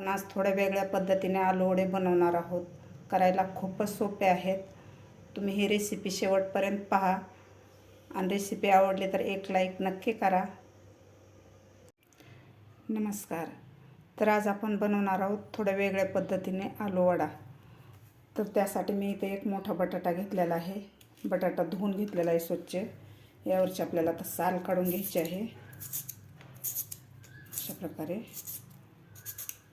पण आज थोड्या वेगळ्या पद्धतीने आलू वडे बनवणार आहोत. करायला खूपच सोपे आहेत. तुम्ही ही रेसिपी शेवटपर्यंत पहा. आणि रेसिपी आवडली तर एक लाईक नक्की करा. नमस्कार. तर आज आपण बनवणार आहोत थोड्या वेगळ्या पद्धतीने आलू वडा. तर त्यासाठी मी इथे एक मोठा बटाटा घेतलेला आहे. बटाटा धुवून घेतलेला आहे स्वच्छ. यावरची आपल्याला आता साल काढून घ्यायची आहे. अशा प्रकारे.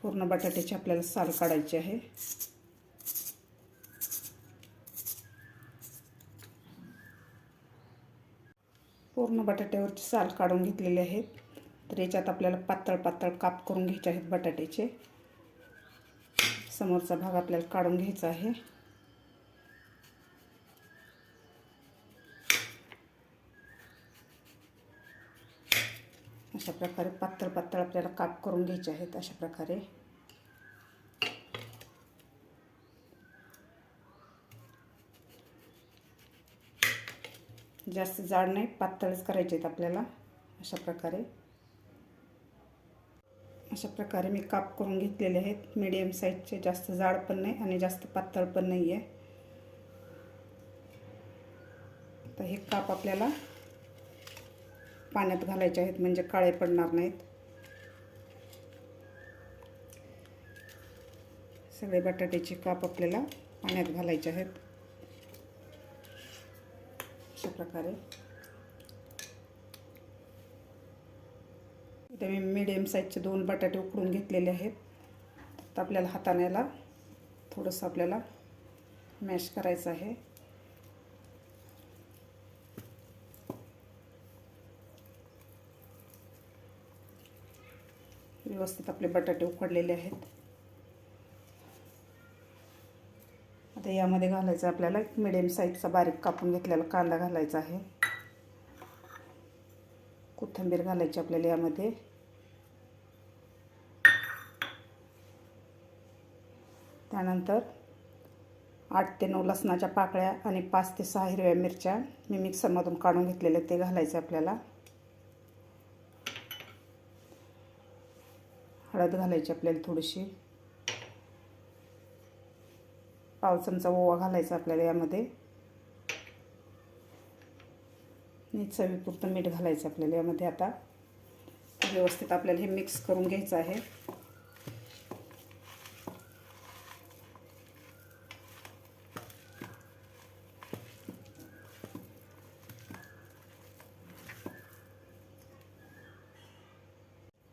पूर्ण बटाट्याची आपल्याला साल काढायची आहे. पूर्ण बटाट्यावरची साल काढून घेतलेली आहेत तर याच्यात आपल्याला पातळ पातळ काप करून घ्यायचे आहेत बटाट्याचे. समोरचा भाग आपल्याला काढून घ्यायचा आहे. अशा प्रकारे पातळ पातळ आपल्याला काप करून घ्यायचे आहेत अशा प्रकारे. जास्त जाड नाही पातळच करायचे आहेत आपल्याला अशा प्रकारे. अशा प्रकारे मी काप करून घेतलेले आहेत. मीडियम साईजचे जास्त जाड पण नाही आणि जास्त पातळ पण नाही आहे तर हे काप आपल्याला पाण्यात घालायचे आहेत म्हणजे काळे पडणार नाहीत. सगळे बटाट्याचे काप आपल्याला पाण्यात घालायचे आहेत. अशा प्रकारे. इथे मी मिडियम साईजचे दोन बटाटे उकडून घेतलेले आहेत. तर आपल्याला हाताण्याला थोडंसं आपल्याला मॅश करायचं आहे. व्यवस्थित आपले बटाटे उकडलेले आहेत. आता यामध्ये घालायचं आपल्याला मिडियम साईजचा बारीक कापून घेतलेला कांदा घालायचा आहे. कोथिंबीर घालायची आपल्याला यामध्ये. त्यानंतर आठ ते नऊ लसणाच्या पाकळ्या आणि पाच ते सहा हिरव्या मिरच्या मी मिक्सरमधून काढून घेतलेल्या ते घालायचं आपल्याला. हळद घालायची आपल्याला थोडीशी. पाव चमचा ओवा घालायचा आपल्याला यामध्ये. आणि चवीपुरतं मीठ घालायचं आपल्याला यामध्ये आता. व्यवस्थित आपल्याला हे मिक्स करून घ्यायचं आहे.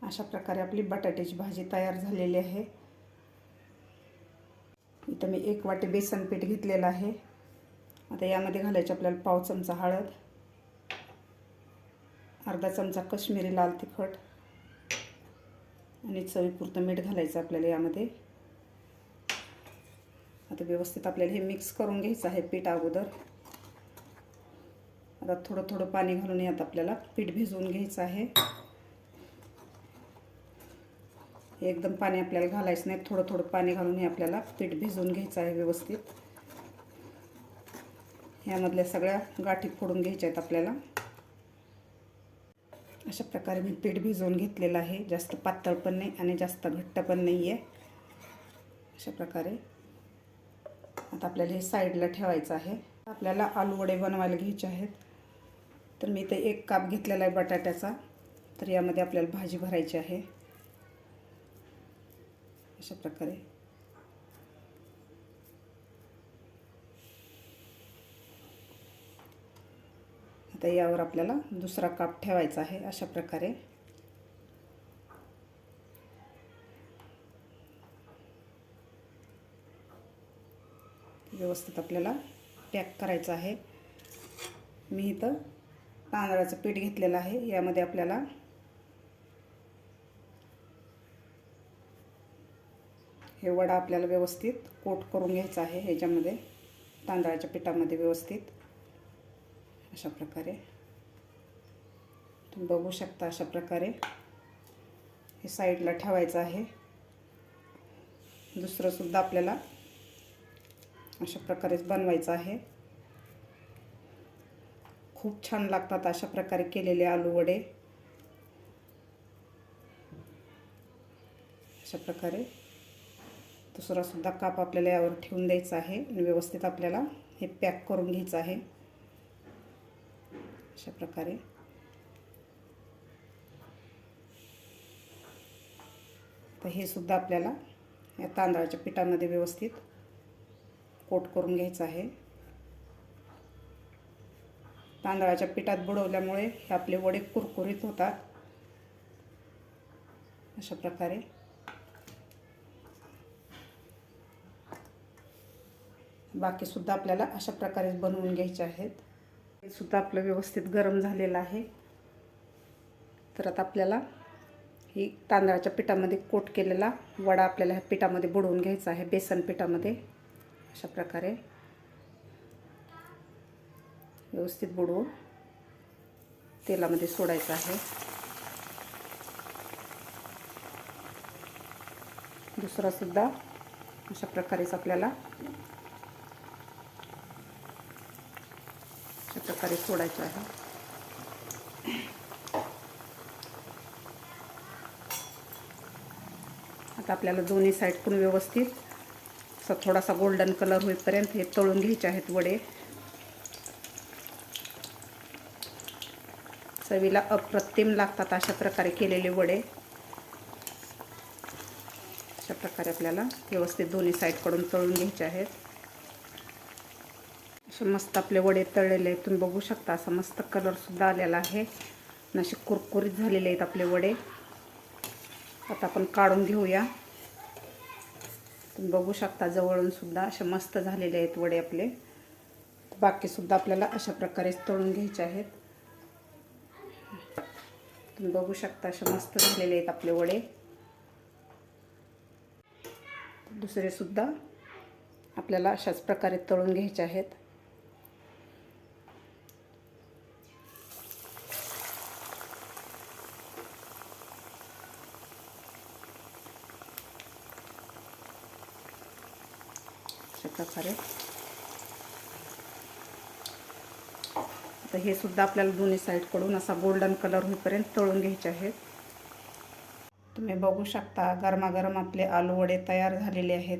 अशा प्रकारे आपली बटाट्याची भाजी तयार झालेली आहे. इथं मी एक वाटी बेसन पीठ घेतलेलं आहे. आता यामध्ये घालायचे आपल्याला पाव चमचा हळद अर्धा चमचा कश्मीरी लाल तिखट आणि चवीपुरतं मीठ घालायचं आपल्याला यामध्ये. आता व्यवस्थित आपल्याला हे मिक्स करून घ्यायचं आहे पीठ अगोदर. आता थोडं थोडं पाणी घालून यात आपल्याला पीठ भिजवून घ्यायचं आहे. एकदम पाणी आपल्याला घालायचं नाही. थोडं थोडं पाणी घालून हे आपल्याला पीठ भिजवून घ्यायचं आहे व्यवस्थित. यामधल्या सगळ्या गाठी फोडून घ्यायच्या आहेत आपल्याला. अशा प्रकारे मी पीठ भिजवून घेतलेलं आहे. जास्त पातळ पण नाही आणि जास्त घट्ट पण नाही आहे अशा प्रकारे आता आपल्याला हे साईडला ठेवायचं आहे. आपल्याला आलू वडे बनवायला घ्यायचे आहेत. तर मी इथे एक काप घेतलेला आहे बटाट्याचा. तर यामध्ये आपल्याला भाजी भरायची आहे. अशा प्रकारे. आता यावर आपल्याला दुसरा काप ठेवायचा आहे अशा प्रकारे. व्यवस्थित आपल्याला पॅक करायचं आहे. मी इथं तांदळाचं पीठ घेतलेलं आहे. यामध्ये आपल्याला हे वडा आपल्याला व्यवस्थित कोट करून घ्यायचा आहे ह्याच्यामध्ये तांदळाच्या पिठामध्ये व्यवस्थित. अशा प्रकारे. तुम्ही बघू शकता अशा प्रकारे. हे साईडला ठेवायचं आहे. दुसरंसुद्धा आपल्याला अशा प्रकारेच बनवायचं आहे. खूप छान लागतात अशा प्रकारे केलेले आलू वडे. अशा प्रकारे. दुसरासुद्धा काप आपल्याला यावर ठेवून द्यायचा आहे आणि व्यवस्थित आपल्याला हे पॅक करून घ्यायचं आहे. अशा प्रकारे. तर हे सुद्धा आपल्याला या तांदळाच्या पिठामध्ये व्यवस्थित कोट करून घ्यायचं आहे. तांदळाच्या पिठात बुडवल्यामुळे हे आपले वडे कुरकुरीत होतात. अशा प्रकारे. बाकीसुद्धा आपल्याला अशा प्रकारे बनवून घ्यायचे आहेत. हे सुद्धा आपलं व्यवस्थित गरम झालेलं आहे. तर आता आपल्याला ही तांदळाच्या पिठामध्ये कोट केलेला वडा आपल्याला ह्या पिठामध्ये बुडवून घ्यायचा आहे बेसन पिठामध्ये. अशा प्रकारे. व्यवस्थित बुडवून तेलामध्ये सोडायचं आहे. दुसरासुद्धा अशा प्रकारेच आपल्याला प्रकारे सोडायचं आहे. आता आपल्याला दोन्ही साईडकडून व्यवस्थित. असा थोडासा गोल्डन कलर होईपर्यंत हे तळून घ्यायचे आहेत वडे. चवीला अप्रतिम लागतात अशा प्रकारे केलेले वडे. अशा प्रकारे आपल्याला व्यवस्थित दोन्ही साईडकडून तळून घ्यायचे आहेत. मस्त आपले वडे तळलेले आहेत. तुम्ही बघू शकता असा मस्त कलरसुद्धा आलेला आहे. असे कुरकुरीत झालेले आहेत आपले वडे. आता आपण काढून घेऊया. तुम्ही बघू शकता जवळूनसुद्धा असे मस्त झालेले आहेत वडे आपले. बाकीसुद्धा आपल्याला अशा प्रकारे तळून घ्यायचे आहेत. तुम्ही बघू शकता असे मस्त झालेले आहेत आपले वडे. दुसरेसुद्धा आपल्याला अशाच प्रकारे तळून घ्यायचे आहेत. प्रकारे. आता हे सुद्धा आपल्याला दोन्ही साईडकडून असा गोल्डन कलर होईपर्यंत तळून घ्यायचे आहेत. तुम्ही बघू शकता गरमागरम आपले आलू वडे तयार झालेले आहेत.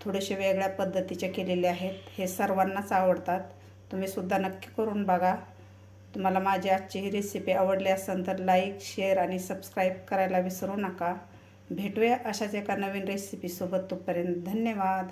थोडेसे वेगळ्या पद्धतीचे केलेले आहेत. हे सर्वांनाच आवडतात. तुम्ही सुद्धा नक्की करून बघा. तुम्हाला माझी आजची ही रेसिपी आवडली असेल तर लाईक शेअर आणि सबस्क्राईब करायला विसरू नका. भेटूया अशाच एका नवीन रेसिपीसोबत तोपर्यंत. धन्यवाद.